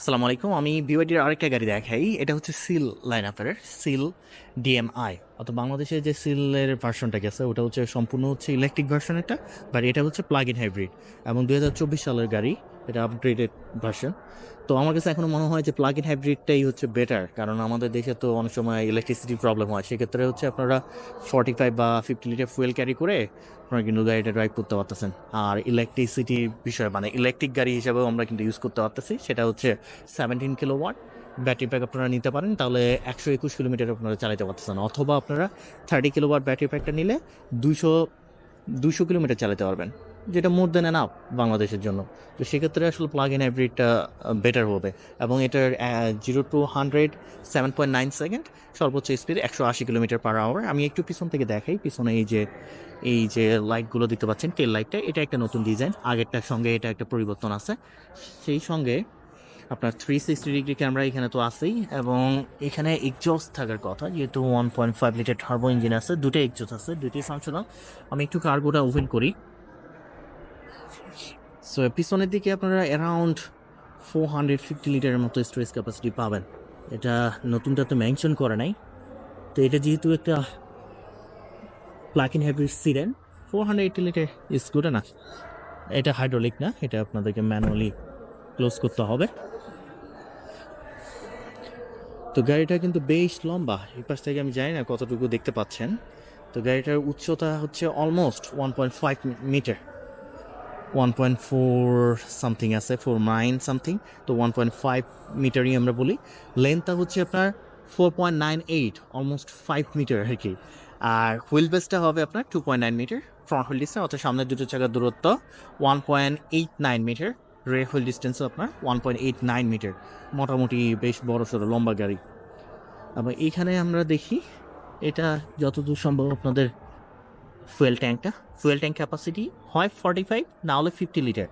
আসসালামু আলাইকুম। আমি বিওয়াইডির আরেকটা গাড়ি দেখাই। এটা হচ্ছে সিল লাইন আপের সিল ডিএমআই অত বাংলাদেশে যে সিলের ভার্সনটা গেছে, ওটা হচ্ছে সম্পূর্ণ হচ্ছে ইলেকট্রিক ভার্সন একটা বাট এটা হচ্ছে প্লাগ ইন হাইব্রিড এবং দুই হাজার চব্বিশ সালের গাড়ি, এটা আপগ্রেডেড ভার্সন তো আমার কাছে এখনও মনে হয় যে প্লাগ ইন হাইব্রিডটাই হচ্ছে বেটার কারণ আমাদের দেশে তো অনেক সময় ইলেকট্রিসিটি প্রবলেম হয়। সেক্ষেত্রে হচ্ছে আপনারা ফর্টি ফাইভ বা ফিফটি লিটার ফুয়েল ক্যারি করে আপনারা কিন্তু গাড়িটা ড্রাইভ করতে পারতেছেন। আর ইলেকট্রিসিটির বিষয় মানে ইলেকট্রিক গাড়ি হিসাবেও আমরা কিন্তু ইউজ করতে পারতেছি, সেটা হচ্ছে seventeen kilowatt battery pack আপনারা নিতে পারেন, তাহলে একশো একুশ কিলোমিটার আপনারা চালাতে পারতেছেন। অথবা আপনারা থার্টি কিলো ওয়াট ব্যাটারি প্যাকটা নিলে দুশো দুশো কিলোমিটার চালাতে পারবেন, যেটা মোর দেন এনাফ বাংলাদেশের জন্য। তো সেক্ষেত্রে আসলে প্লাগ ইন হাইব্রিডটা বেটার হবে। এবং এটার zero to hundred seven point nine second সর্বোচ্চ স্পিড একশো আশি কিলোমিটার পার আওয়ার আমি একটু পিছন থেকে দেখাই, পিছনে এই যে এই যে লাইটগুলো দেখতে পাচ্ছেন টেল লাইটটা এটা একটা নতুন ডিজাইন আগেরটার সঙ্গে এটা একটা পরিবর্তন আছে। সেই সঙ্গে আপনার থ্রি সিক্সটি ডিগ্রি ক্যামেরা এখানে তো আছেই, এবং এখানে এক্সজস্ট থাকার কথা, যেহেতু one point five litre turbo engine আছে, দুটো এক্সজস্ট আছে দুটি ফাংশনাল আমি একটু কার্গোটা ওপেন করি। সো পিছনের দিকে আপনারা অ্যারাউন্ড ফোর হান্ড্রেড ফিফটি লিটারের মতো স্টোরেজ ক্যাপাসিটি পাবেন। এটা নতুনটা তো মেনশন করে নাই। তো এটা যেহেতু একটা plug in hybrid serene four hundred eighty litre good না এটা হাইড্রোলিক না, এটা আপনাদেরকে ম্যানুয়ালি ক্লোজ করতে হবে। তো গাড়িটা কিন্তু বেশ লম্বা, এই পাশ থেকে আমি জানি না কতটুকু দেখতে পাচ্ছেন। তো গাড়িটার উচ্চতা হচ্ছে almost one point five metre one point four something আছে ফোর নাইন সামথিং তো ওয়ান পয়েন্ট ফাইভ মিটারই আমরা বলি। লেন্থটা হচ্ছে আপনার four point nine eight almost five metre আর কি। আর হুইল বেসটা হবে আপনার two point nine metre front wheel distance অর্থাৎ সামনের দুটো চাকার দূরত্ব one point eight nine metre rear wheel ডিস্টেন্সও আপনার one point eight nine metre মোটামুটি বেশ বড় সড়ো, লম্বা গাড়ি। আবার এইখানে আমরা দেখি, এটা যতদূর সম্ভব আপনাদের ফুয়েল ট্যাঙ্কটা ফুয়েল ট্যাঙ্ক ক্যাপাসিটি হয় ফর্টি ফাইভ না হলে ফিফটি লিটার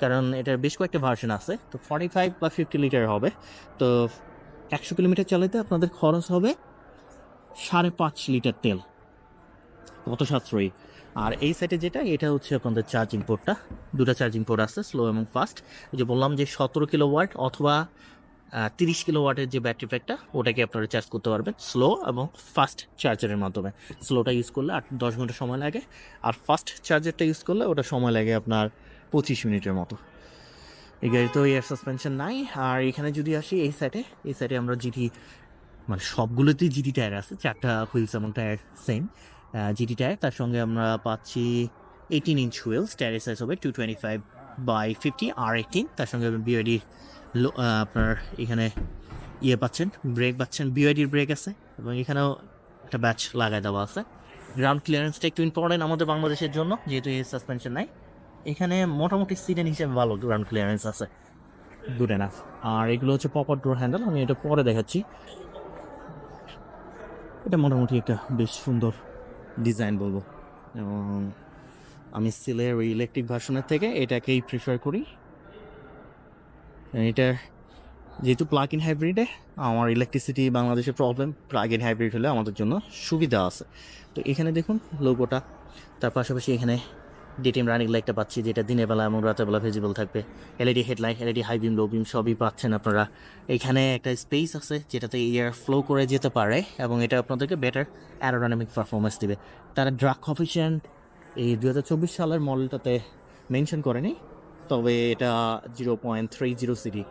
কারণ এটার বেশ কয়েকটা ভার্সন আছে। তো ফর্টি ফাইভ বা ফিফটি লিটার হবে। তো একশো কিলোমিটার চালাতে আপনাদের খরচ হবে সাড়ে পাঁচ লিটার তেল। কত সাশ্রয়ী? আর এই সাইডে যেটা, এটা হচ্ছে আপনাদের চার্জিং পোর্টটা দুটো চার্জিং পোর্ট আছে স্লো এবং ফাস্ট যে বললাম যে সতেরো কিলো ওয়াট অথবা তিরিশ কিলো ওয়াটের যে ব্যাটারি প্যাকটা ওটাকে আপনারা চার্জ করতে পারবেন স্লো এবং ফাস্ট চার্জারের মাধ্যমে। স্লোটা ইউজ করলে আট, দশ ঘণ্টা সময় লাগে। আর ফাস্ট চার্জারটা ইউজ করলে ওটা সময় লাগে আপনার পঁচিশ মিনিটের মতো। এই গাড়ি তো এয়ার সাসপেনশন নাই। আর এখানে যদি আসি এই সাইডে এই সাইডে আমরা জিটি মানে সবগুলোতেই জিটি টায়ার আছে। চারটা হুইলস এবং টায়ার সেম জিটি টায়ার তার সঙ্গে আমরা পাচ্ছি এইটিন ইঞ্চ হুইলস টায়ারের সাইজ হবে two twenty five by fifty R eighteen তার সঙ্গে বিওডি আপনার এখানে ইয়ে পাচ্ছেন ব্রেক পাচ্ছেন বিওআইডির ব্রেক আছে, এবং এখানেও একটা ব্যাচ লাগাই দেওয়া আছে। গ্রাউন্ড ক্লিয়ারেন্সটা একটু ইম্পর্টেন্ট আমাদের বাংলাদেশের জন্য, যেহেতু এই সাসপেনশন নাই। এখানে মোটামুটি সিডেন হিসেবে ভালো গ্রাউন্ড ক্লিয়ারেন্স আছে। গুড এনাফ আর এগুলো হচ্ছে পপার ডোর হ্যান্ডেল আমি এটা পরে দেখাচ্ছি। এটা মোটামুটি একটা বেশ সুন্দর ডিজাইন বলব। এবং আমি সিলের ওই ইলেকট্রিক ভার্সনের থেকে এটাকেই প্রিফার করি। এটা যেহেতু প্লাগ ইন হাইব্রিডে আমার ইলেকট্রিসিটি বাংলাদেশের প্রবলেম প্লাগ ইন হাইব্রিড হলে আমাদের জন্য সুবিধা আছে। তো এখানে দেখুন লোগোটা তার পাশাপাশি এখানে ডিটিএম রানিং লাইটটা পাচ্ছি, যেটা দিনের বেলা এবং রাতের বেলা ভিজিবল থাকবে। LED headlight LED high beam low beam সবই পাচ্ছেন আপনারা। এখানে একটা স্পেস আছে যেটাতে এয়ার ফ্লো করে যেতে পারে এবং এটা আপনাদেরকে বেটার অ্যারোডাইনামিক পারফরমেন্স দিবে। তারা ড্রাগ কফিশিয়েন্ট এই দু হাজার চব্বিশ সালের মডেলটাতে মেনশন করেনি, তবে এটা zero point three zero CT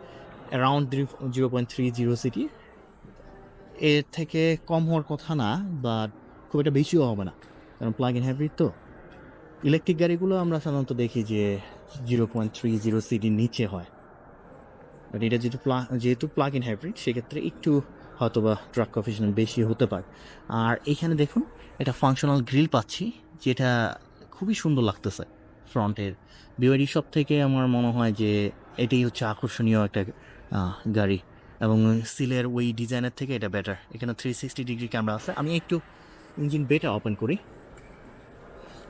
around zero point three zero CT এর থেকে কম হওয়ার কথা না বা খুব একটা বেশিও হবে না, কারণ প্লাগ ইন হাইব্রিড তো। ইলেকট্রিক গাড়িগুলো আমরা সাধারণত দেখি যে জিরো পয়েন্ট থ্রি জিরো সিটির নিচে হয়। বাট এটা যেহেতু প্লা যেহেতু প্লাগ ইন হাইব্রিড সেক্ষেত্রে একটু হয়তো বা ট্রাক কফিশন বেশি হতে পারে। আর এখানে দেখুন এটা ফাংশনাল গ্রিল পাচ্ছি, যেটা খুবই সুন্দর লাগতেছে ফ্রন্টের বিওয়ারি সব থেকে আমার মনে হয় যে এটাই হচ্ছে আকর্ষণীয় একটা গাড়ি। এবং সিলের ওই ডিজাইনের থেকে এটা বেটার এখানে থ্রি সিক্সটি ডিগ্রি ক্যামেরা আছে। আমি একটু ইঞ্জিন বেটা ওপেন করি।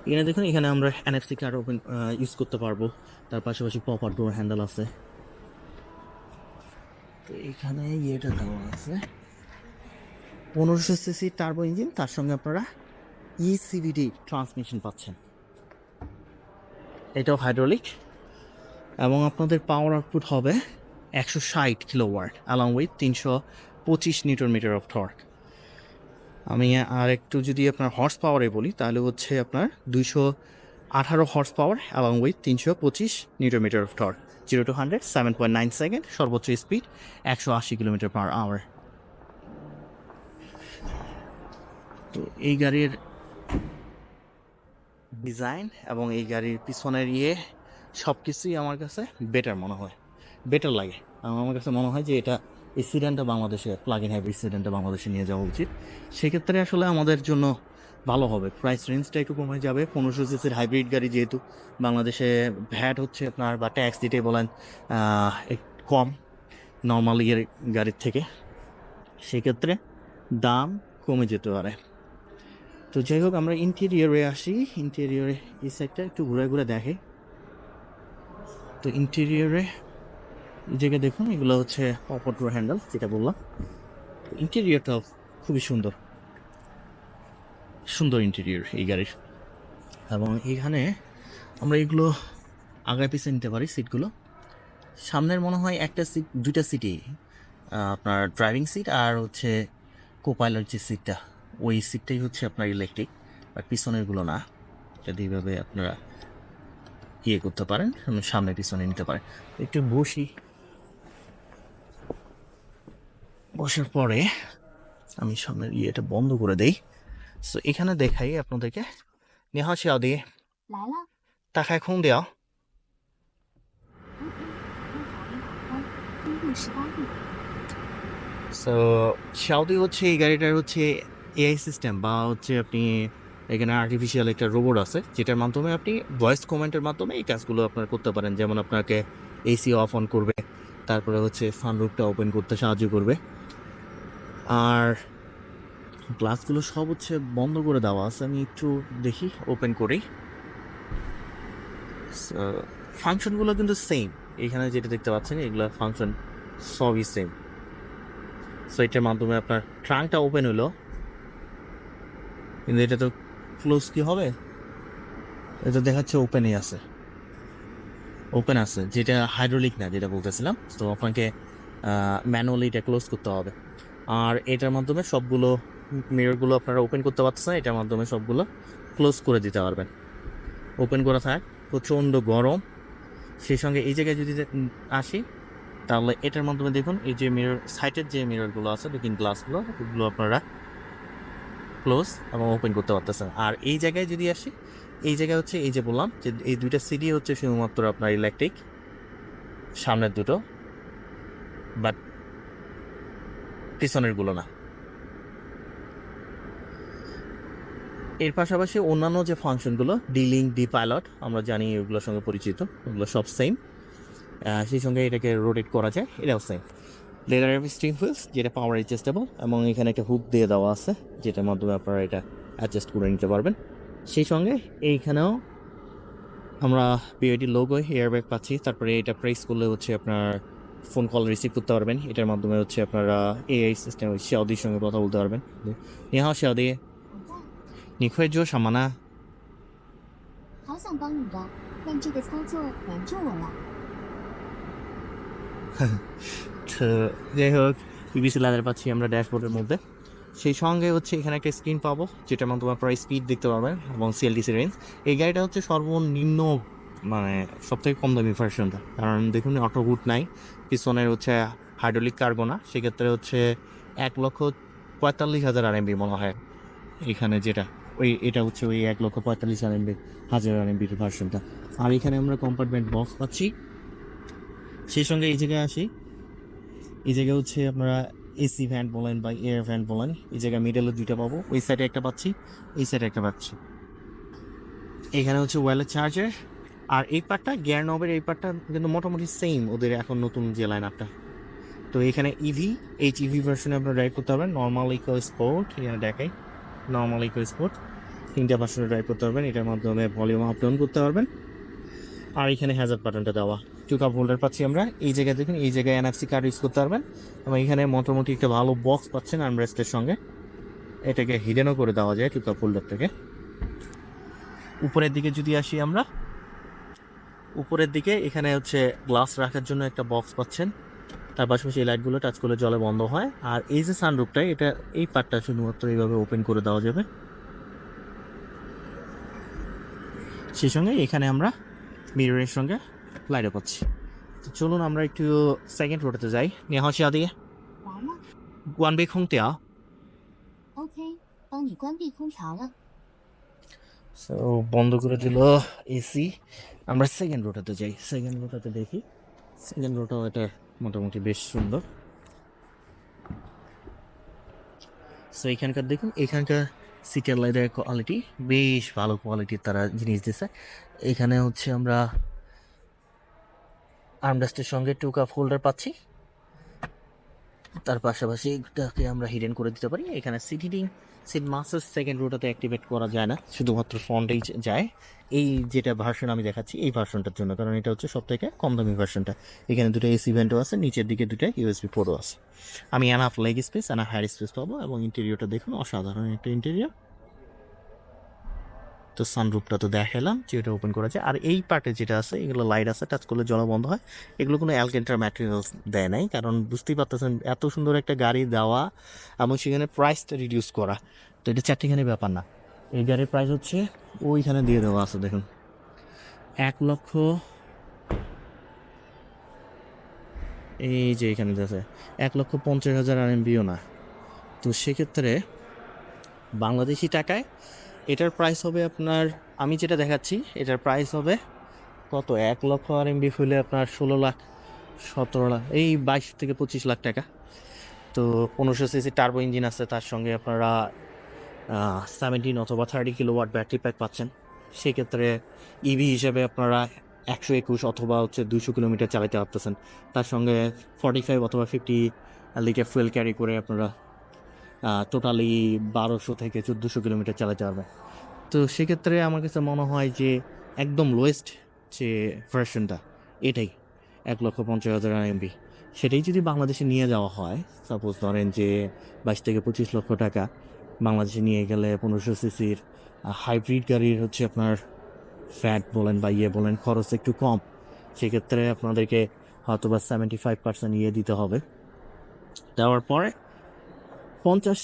এখানে দেখুন, এখানে আমরা এনএফসি কার্ড ওপেন ইউজ করতে পারব। তার পাশাপাশি পপার ডোর হ্যান্ডেল আছে। তো এখানে ইয়েটা দেওয়া আছে। পনেরোশো সিসি টার্বো ইঞ্জিন তার সঙ্গে আপনারা E ইসিবিডি ট্রান্সমিশন পাচ্ছেন। এটাও হাইড্রোলিক এবং আপনাদের পাওয়ার আউটপুট হবে একশো ষাট কিলো ওয়ার্ড অ্যালং উইথ তিনশো পঁচিশ নিউটন মিটার অফ টর্ক আমি আর একটু যদি আপনার হর্স পাওয়ারে বলি, তাহলে হচ্ছে আপনার দুইশো আঠারো হর্স পাওয়ার অ্যালং উইথ তিনশো পঁচিশ newton metre of torque zero to hundred seven point nine second সর্বোচ্চ স্পিড একশো আশি কিলোমিটার পার আওয়ার তো এই গাড়ির ডিজাইন এবং এই গাড়ির পিছনের ইয়ে সব কিছুই আমার কাছে বেটার মনে হয়। বেটার লাগে। আমার কাছে মনে হয় যে এটা এই সিডানটা বাংলাদেশে প্লাগ ইন হাইব্রিড সিডানটা বাংলাদেশে নিয়ে যাওয়া উচিত। সেক্ষেত্রে আসলে আমাদের জন্য ভালো হবে। প্রাইস রেঞ্জটা একটু কমে যাবে। পনেরোশো সিসির হাইব্রিড গাড়ি যেহেতু বাংলাদেশে ভ্যাট হচ্ছে আপনার বা ট্যাক্স দিতে বলেন কম নর্মাল ইয়ের গাড়ির থেকে। সেক্ষেত্রে দাম কমে যেতে পারে। তো যাই হোক, আমরা ইন্টেরিয়রে আসি। ইন্টেরিয়রে এই সাইডটা একটু ঘুরে ঘুরে দেখে। তো ইন্টেরিয়রে জায়গায় দেখুন, এগুলো হচ্ছে অপর ডোর হ্যান্ডেল যেটা বললাম। ইন্টেরিয়রটাও খুবই সুন্দর। সুন্দর ইন্টেরিয়র এই গাড়ির। এবং এখানে আমরা এগুলো আগায় পিছিয়ে নিতে পারি সিটগুলো সামনের মনে হয় একটা সিট দুইটা সিটই আপনার ড্রাইভিং সিট আর হচ্ছে কোপাইলার যে সিটটা ওই সিটটাই হচ্ছে আপনার ইলেকট্রিক আর পিছনেরগুলো না। যদি এইভাবে আপনারা ইয়ে করতে পারেন, সামনে পিছনে নিতে পারেন। একটু বসি। বসার পরে আমি সামনের ইয়েটা বন্ধ করে দেই। সো এখানে দেখাই আপনাদেরকে। নেহা শিয়া দিয়ে। তাকে এখন দেওয়া সো শাওদি হচ্ছে এই গাড়িটার হচ্ছে এআই সিস্টেম বা হচ্ছে আপনি এখানে আর্টিফিশিয়াল একটা রোবট আছে যেটার মাধ্যমে আপনি ভয়েস কমেন্টের মাধ্যমে এই কাজগুলো আপনার করতে পারেন। যেমন আপনাকে এসি অফ অন করবে তারপরে হচ্ছে সানরুফটা ওপেন করতে সাহায্য করবে। আর গ্লাসগুলো সব হচ্ছে বন্ধ করে দেওয়া আছে। আমি একটু দেখি ওপেন করি। ফাংশনগুলো কিন্তু সেম এখানে যেটা দেখতে পাচ্ছেন, এগুলো ফাংশন সবই সেম সো এটার মাধ্যমে আপনার ট্রাঙ্কটা ওপেন হলো। কিন্তু এটা তো ক্লোজ কি হবে? এটা দেখাচ্ছে ওপেনই আছে। ওপেন আছে, যেটা হাইড্রোলিক না, যেটা বলতেছিলাম। তো আপনাকে ম্যানুয়ালি এটা ক্লোজ করতে হবে। আর এটার মাধ্যমে সবগুলো মিররগুলো আপনারা ওপেন করতে পারতেছেন, এটার মাধ্যমে সবগুলো ক্লোজ করে দিতে পারবেন। ওপেন করা থাক, প্রচণ্ড গরম। সেই সঙ্গে এই জায়গায় যদি আসি, তাহলে এটার মাধ্যমে দেখুন, এই যে মিরর সাইটের যে মিররগুলো আছে লুকিং গ্লাসগুলো ওগুলো আপনারা ক্লোজ এবং ওপেন করতে পারতেছেন। আর এই জায়গায় যদি আসি, এই জায়গায় হচ্ছে এই যে বললাম, যে এই দুইটা সিডি হচ্ছে শুধুমাত্র আপনার ইলেকট্রিক সামনের দুটো। বাট পিছনেরগুলো না। এর পাশাপাশি অন্যান্য যে ফাংশনগুলো, ডিলিং ডি পাইলট আমরা জানি এগুলোর সঙ্গে পরিচিত ওগুলো সব সেম সেই সঙ্গে এটাকে রোটেট করা যায়, এটাও সেম লেদার স্টিং হুইলস যেটা পাওয়ার অ্যাডজাস্টেবল এবং এখানে একটা হুক দিয়ে দেওয়া আছে, যেটার মাধ্যমে আপনারা এটা অ্যাডজাস্ট করে নিতে পারবেন। সেই সঙ্গে এইখানেও আমরা বিআইডি লোগো এয়ারব্যাগ পাচ্ছি, তারপরে এটা প্রেস করলে হচ্ছে আপনার ফোন কল রিসিভ করতে পারবেন এটার মাধ্যমে হচ্ছে আপনারা এআই সিস্টেম শাওদির সঙ্গে কথা বলতে পারবেন নিহাও শাওদি 我在，你会做什么呢？好想帮你的，但这个操作难住我了。 তো যাই হোক বিবিসি লাইনের পাচ্ছি আমরা ড্যাশবোর্ডের মধ্যে সেই সঙ্গে হচ্ছে এখানে একটা স্ক্রিন পাবো যেটার মাধ্যমে আপনারা স্পিড দেখতে পারবেন এবং সিএলডিসি রেঞ্জ এই গাড়িটা হচ্ছে সর্বনিম্ন মানে সব থেকে কম দামি ভার্সনটা কারণ দেখুন অটো হুট নাই পিছনের হচ্ছে হাইড্রোলিক কার্গো না, সেক্ষেত্রে হচ্ছে এক লক্ষ পঁয়তাল্লিশ হাজার আর আরএমবি মনে হয়। এখানে যেটা, ওই, এটা হচ্ছে ওই এক লক্ষ পঁয়তাল্লিশ আর আরএমবি হাজার আর আরএমবির ভার্সনটা আর এখানে আমরা কম্পার্টমেন্ট বক্স পাচ্ছি। সেই সঙ্গে এই জায়গায় আসি। এই জায়গায় হচ্ছে আপনারা এসি ভ্যান বলেন বা এয়ার ভ্যান বলেন, এই জায়গায় মিডলে দুইটা পাবো। ওই সাইডে একটা পাচ্ছি, এই সাইডে একটা পাচ্ছি। এখানে হচ্ছে ওয়ালের চার্জার আর এই পার্টটা গিয়ার নবের এই পার্টটা কিন্তু মোটামুটি সেম ওদের এখন নতুন যে লাইন আপটা তো এখানে ইভি এইচ ইভি ভার্সনে আপনারা ড্রাইভ করতে পারবেন। নর্মাল ইকো স্পোর্ট এখানে দেখাই। নর্মাল ইকো স্পোর্ট তিনটা ভার্সনে ড্রাইভ করতে পারবেন। এটার মাধ্যমে ভলিউম আপ ডাউন করতে পারবেন। আর এখানে হ্যাজার বাটনটা দেওয়া। টু কাপ হোল্ডার পাচ্ছি আমরা। এই জায়গায় দেখুন, এই জায়গায় এনএফসি কার্ড ইউজ করতে পারবেন। এবং এখানে মোটামুটি একটা ভালো বক্স পাচ্ছেন আর্মরেস্টের সঙ্গে। এটাকে হিডেনও করে দেওয়া যায় টু কাপ হোল্ডার থেকে উপরের দিকে যদি আসি আমরা উপরের দিকে এখানে হচ্ছে গ্লাস রাখার জন্য একটা বক্স পাচ্ছেন। তার পাশাপাশি এই লাইটগুলো টাচ করলে জলে বন্ধ হয়। আর এই যে সানরুপটা এটা এই পার্টটা শুধুমাত্র এইভাবে ওপেন করে দেওয়া যাবে। সেই সঙ্গে এখানে আমরা মিররের সঙ্গে লাইটও পাচ্ছি। তো চলুন আমরা একটু সেকেন্ড রোডেতে যাই। নেহা শিয়া দিয়ে। ওয়ান বে খুঁতে আ বন্ধ করে দিল এসি আমরা সেকেন্ড রোটাতে যাই। সেকেন্ড রোটাতে দেখি। সেকেন্ড রোটাও এটা মোটামুটি বেশ সুন্দর। সো এখানকার দেখুন, এখানকার সিটের লাইটের কোয়ালিটি বেশ ভালো কোয়ালিটির তারা জিনিস দিছে। এখানে হচ্ছে আমরা আর্মডাস্টের সঙ্গে টুকা ফোল্ডার পাচ্ছি। তার পাশাপাশি এটাকে আমরা হিডেন করে দিতে পারি। এখানে হিটিং সিট মাস্টার সেকেন্ড রোটাতে অ্যাক্টিভেট করা যায় না। শুধুমাত্র ফ্রন্টেই যায়। এই যেটা ভার্সন আমি দেখাচ্ছি, এই ভার্সনটার জন্য। কারণ এটা হচ্ছে সব থেকে কম দামি ভার্সনটা এখানে দুটো এসি ভেন্টও আছে, নিচের দিকে দুটো ইউএসবি পোর্টও আছে। আমি অ্যানাফ লেগ স্পেস অ্যানা হায়ার স্পেস পাবো এবং ইন্টেরিয়রটা দেখুন, অসাধারণ একটা ইন্টেরিয়র তো সানরুফটা তো দেখালাম যে এটা ওপেন করা যায় আর এই পার্টে যেটা আছে, এগুলো লাইট আছে টাচ করলে জল বন্ধ হয়। এগুলো কোনো অ্যালকেন্টার ম্যাটেরিয়ালস দেয় নাই, কারণ বুঝতেই পারতেছেন এত সুন্দর একটা গাড়ি দেওয়া এবং সেখানে প্রাইসটা রিডিউস করা। তো এটা চারটিখানি ব্যাপার না। এই গাড়ির প্রাইস হচ্ছে ওইখানে দিয়ে দেওয়া আছে, দেখুন। এক লক্ষ এই যে এখানে আছে এক লক্ষ পঞ্চাশ হাজার আর এমবিও না। তো সেক্ষেত্রে বাংলাদেশি টাকায় এটার প্রাইস হবে আপনার, আমি যেটা দেখাচ্ছি, এটার প্রাইস হবে কত? এক লক্ষ আর এমবি হলে আপনার ষোলো লাখ, সতেরো লাখ, এই বাইশ থেকে পঁচিশ লাখ টাকা। তো পনেরোশো সিসি টার্বো ইঞ্জিন আছে, তার সঙ্গে আপনারা সেভেন্টিন অথবা thirty kilowatt battery pack পাচ্ছেন। সেক্ষেত্রে ইভি হিসেবে আপনারা একশো একুশ অথবা হচ্ছে দুশো কিলোমিটার চালাতে পারতেছেন। তার সঙ্গে ফর্টি ফাইভ অথবা ফিফটি লিটার ফুয়েল ক্যারি করে আপনারা টোটালি বারোশো থেকে চোদ্দোশো কিলোমিটার চালাতে পারবেন তো সেক্ষেত্রে আমার কাছে মনে হয় যে একদম লোয়েস্ট যে ভার্সনটা এটাই এক লক্ষ পঞ্চাশ হাজার এমবি সেটাই যদি বাংলাদেশে নিয়ে যাওয়া হয় সাপোজ ধরেন যে বাইশ থেকে পঁচিশ লক্ষ টাকা, বাংলাদেশে নিয়ে গেলে পনেরোশো সিসির হাইব্রিড গাড়ির হচ্ছে আপনার ফ্যাট বলেন বা ইয়ে বলেন, খরচ একটু কম। সেক্ষেত্রে আপনাদেরকে হয়তো বা সেভেন্টি ফাইভ পার্সেন্ট ইয়ে দিতে হবে। দেওয়ার পরে পঞ্চাশ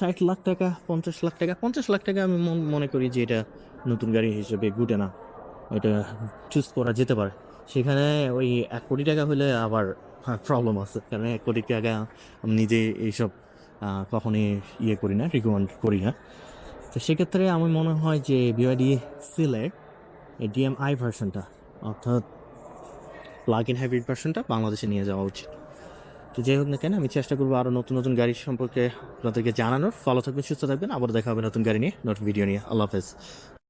ষাট লাখ টাকা, পঞ্চাশ লাখ টাকা, পঞ্চাশ লাখ টাকা আমি মন- করি যে এটা নতুন গাড়ি হিসেবে গুটে না। এটা চুজ করা যেতে পারে। সেখানে ওই এক কোটি টাকা হলে আবার প্রবলেম আছে। কারণ এক কোটি টাকা আমি নিজে এইসব কখনই ইয়ে করি না রিকমেন্ড করি না। তো সেক্ষেত্রে আমি মনে হয় যে বিওয়াইডি সিলের এই ডিএমআই ভার্সনটা অর্থাৎ প্লাগ ইন হাইব্রিড ভার্সনটা বাংলাদেশে নিয়ে যাওয়া উচিত। তো যাই হোক না কেন, আমি চেষ্টা করব আরও নতুন নতুন গাড়ি সম্পর্কে আপনাদেরকে জানানোর। ফলো থাকবেন, সুস্থ থাকবেন। আবার দেখা হবে নতুন গাড়ি নিয়ে, নতুন ভিডিও নিয়ে। আল্লাহ হাফেজ।